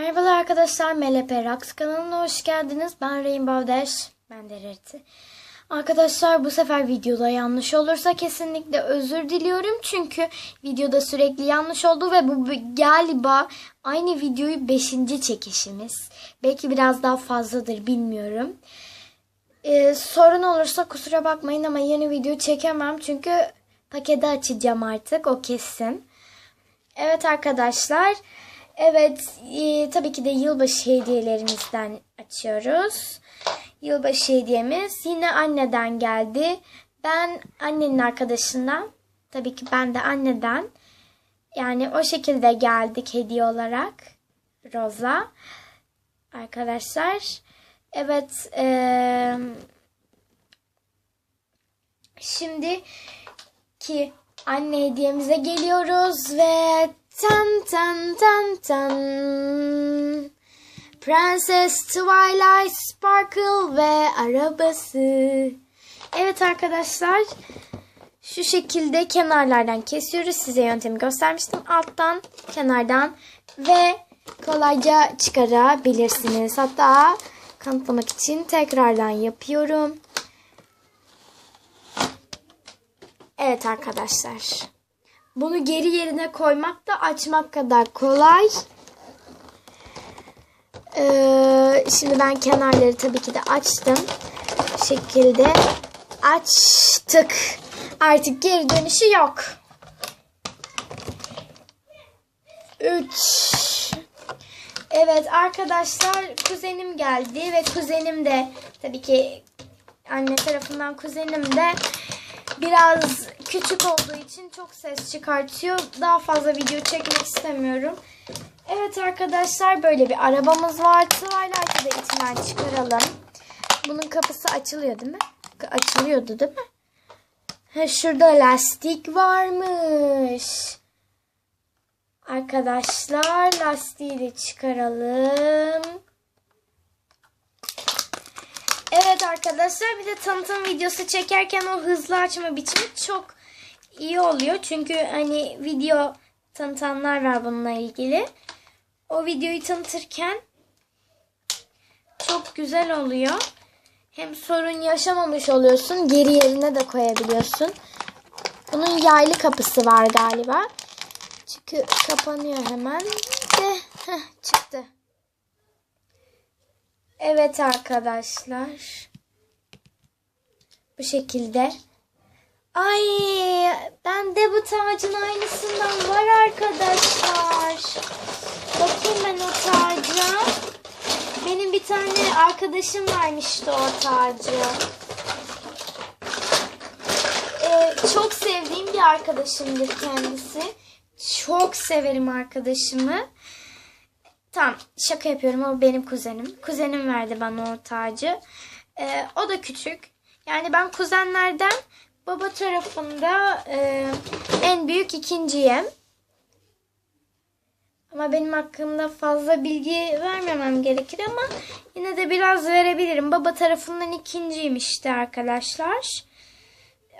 Merhabalar arkadaşlar, MLP Rocks kanalına hoş geldiniz. Ben Rainbow Dash, ben de Rarity. Arkadaşlar bu sefer videoda yanlış olursa kesinlikle özür diliyorum. Çünkü videoda sürekli yanlış oldu ve bu galiba aynı videoyu 5. çekişimiz. Belki biraz daha fazladır bilmiyorum. Ee, sorun olursa kusura bakmayın ama yeni video çekemem. Çünkü paketi açacağım artık o kesin. Evet arkadaşlar. Evet e, tabii ki de yılbaşı hediyelerimizden açıyoruz. Yılbaşı hediyemiz yine anneden geldi. Ben annenin arkadaşından tabii ki ben de anneden yani o şekilde geldik hediye olarak Roza arkadaşlar. Evet e, şimdi ki anne hediyemize geliyoruz ve tan tan tan tan Prenses Twilight Sparkle ve arabası. Evet arkadaşlar şu şekilde kenarlardan kesiyoruz. Size yöntemi göstermiştim. Alttan, kenardan ve kolayca çıkarabilirsiniz. Hatta kanıtlamak için tekrardan yapıyorum. Evet arkadaşlar. Bunu geri yerine koymak da açmak kadar kolay. Ee, şimdi ben kenarları tabii ki de açtım. Bu şekilde açtık. Artık geri dönüşü yok. 3 Evet arkadaşlar kuzenim geldi ve kuzenim de tabii ki anne tarafından kuzenim de biraz küçük olduğu için çok ses çıkartıyor. Daha fazla video çekmek istemiyorum. Evet arkadaşlar böyle bir arabamız var. Twilight'ı da içinden çıkaralım. Bunun kapısı açılıyor değil mi? Açılıyordu değil mi? Ha, şurada lastik varmış. Arkadaşlar lastiği de çıkaralım. Evet arkadaşlar bir de tanıtım videosu çekerken o hızlı açma biçimi çok iyi oluyor. Çünkü hani video tanıtanlar var bununla ilgili. O videoyu tanıtırken çok güzel oluyor. Hem sorun yaşamamış oluyorsun. Geri yerine de koyabiliyorsun. Bunun yaylı kapısı var galiba. Çünkü kapanıyor hemen. De heh, çıktı. Evet arkadaşlar. Bu şekilde. Ay ben de bu tacın aynısından var arkadaşlar. Bakayım ben o taca. Benim bir tane arkadaşım vermişti o tacı. Ee, çok sevdiğim bir arkadaşımdır kendisi. Çok severim arkadaşımı. Tamam şaka yapıyorum o benim kuzenim. Kuzenim verdi bana o tacı. Ee, o da küçük. Yani ben kuzenlerden baba tarafında e, en büyük ikinciyim. Ama benim hakkımda fazla bilgi vermemem gerekir ama yine de biraz verebilirim. Baba tarafından ikinciyim işte arkadaşlar.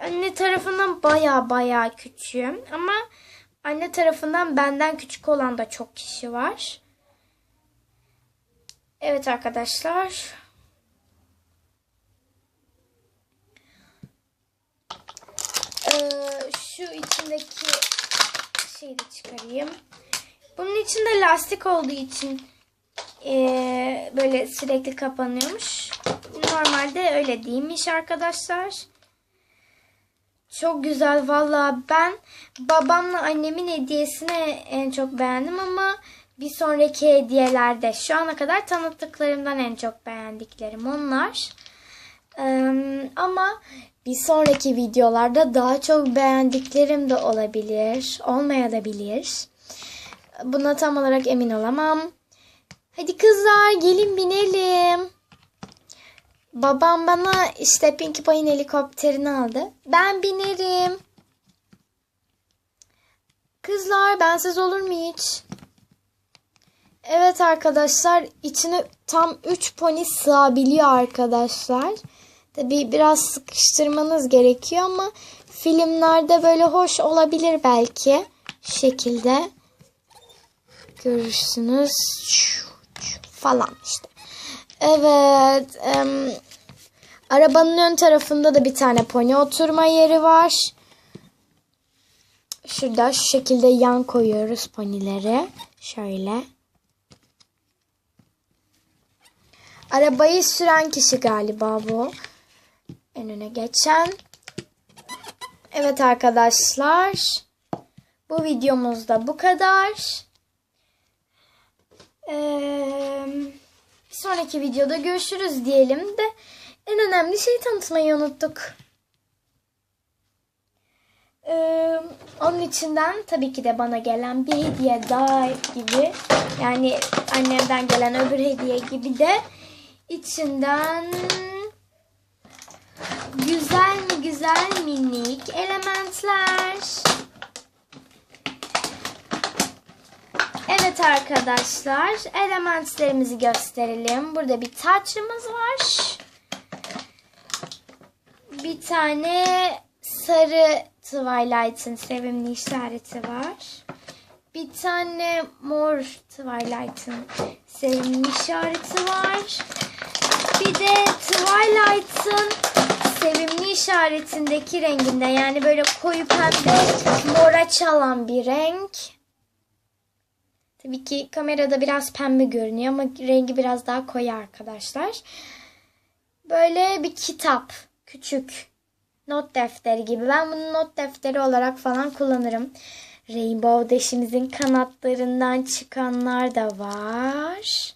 Anne tarafından baya baya küçüğüm ama anne tarafından benden küçük olan da çok kişi var. Evet arkadaşlar. Ee, şu içindeki şeyi de çıkarayım. Bunun içinde lastik olduğu için ee, böyle sürekli kapanıyormuş. Normalde öyle değilmiş arkadaşlar. Çok güzel valla ben babamla annemin hediyesini en çok beğendim ama bir sonraki hediyelerde şu ana kadar tanıttıklarımdan en çok beğendiklerim onlar. Ama bir sonraki videolarda daha çok beğendiklerim de olabilir, olmayabilir. Buna tam olarak emin olamam. Hadi kızlar gelin binelim. Babam bana işte Pinkie Pie'nin helikopterini aldı. Ben binerim. Kızlar bensiz olur mu hiç? Evet arkadaşlar içine tam 3 pony sığabiliyor arkadaşlar. Tabi biraz sıkıştırmanız gerekiyor ama filmlerde böyle hoş olabilir belki. Şekilde görürsünüz. falan işte. Evet. em, arabanın ön tarafında da bir tane pony oturma yeri var. Şurada şu şekilde yan koyuyoruz ponileri. Şöyle. Arabayı süren kişi galiba bu. En öne geçen. Evet arkadaşlar. Bu videomuzda bu kadar. Ee, bir sonraki videoda görüşürüz diyelim de en önemli şeyi tanıtmayı unuttuk. Ee, onun içinden tabii ki de bana gelen bir hediye daha gibi yani annemden gelen öbür hediye gibi de içinden güzel mi güzel minik elementler. Evet arkadaşlar elementlerimizi gösterelim. Burada bir taçımız var. Bir tane sarı Twilight'ın sevimli işareti var. Bir tane mor Twilight'ın sevimli işareti var. Bir de Twilight'ın sevimli işaretindeki renginde yani böyle koyu pembe mora çalan bir renk. Tabii ki kamerada biraz pembe görünüyor ama rengi biraz daha koyu arkadaşlar. Böyle bir kitap. Küçük. Not defteri gibi. Ben bunu not defteri olarak falan kullanırım. Rainbow Dash'imizin kanatlarından çıkanlar da var.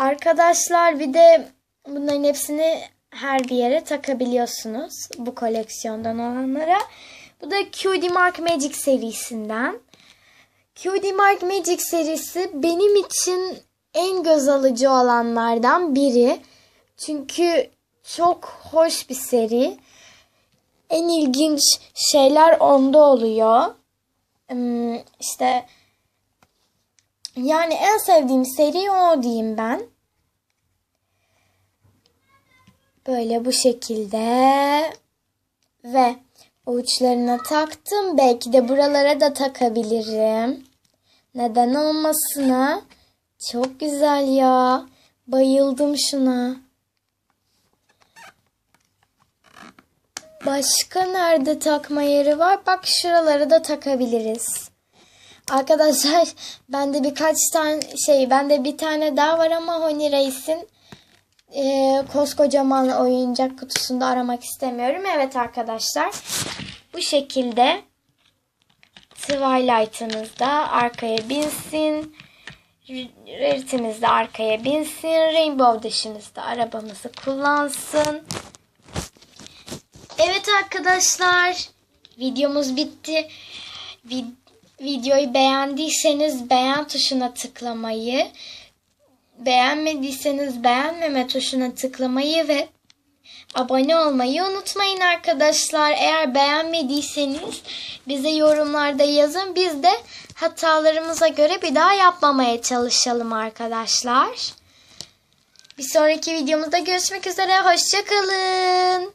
Arkadaşlar bir de bunların hepsini her bir yere takabiliyorsunuz. Bu koleksiyondan olanlara. Bu da Cutie Mark Magic serisinden. Cutie Mark Magic serisi benim için en göz alıcı olanlardan biri. Çünkü çok hoş bir seri. En ilginç şeyler onda oluyor. Hmm, İşte yani en sevdiğim seri o diyeyim ben. Böyle bu şekilde ve uçlarına taktım. Belki de buralara da takabilirim. Neden olmasına? Çok güzel ya. Bayıldım şuna. Başka nerede takma yeri var? Bak şuraları da takabiliriz. Arkadaşlar bende birkaç tane şey bende bir tane daha var ama Honey Reis'in e, koskocaman oyuncak kutusunda aramak istemiyorum. Evet arkadaşlar bu şekilde Twilight'ınız da arkaya binsin. Rarity'miz de arkaya binsin. Rainbow Dash'imiz de arabamızı kullansın. Evet arkadaşlar videomuz bitti. Vi- videoyu beğendiyseniz beğen tuşuna tıklamayı, beğenmediyseniz beğenmeme tuşuna tıklamayı ve abone olmayı unutmayın arkadaşlar. Eğer beğenmediyseniz bize yorumlarda yazın. Biz de hatalarımıza göre bir daha yapmamaya çalışalım arkadaşlar. Bir sonraki videomuzda görüşmek üzere. Hoşçakalın.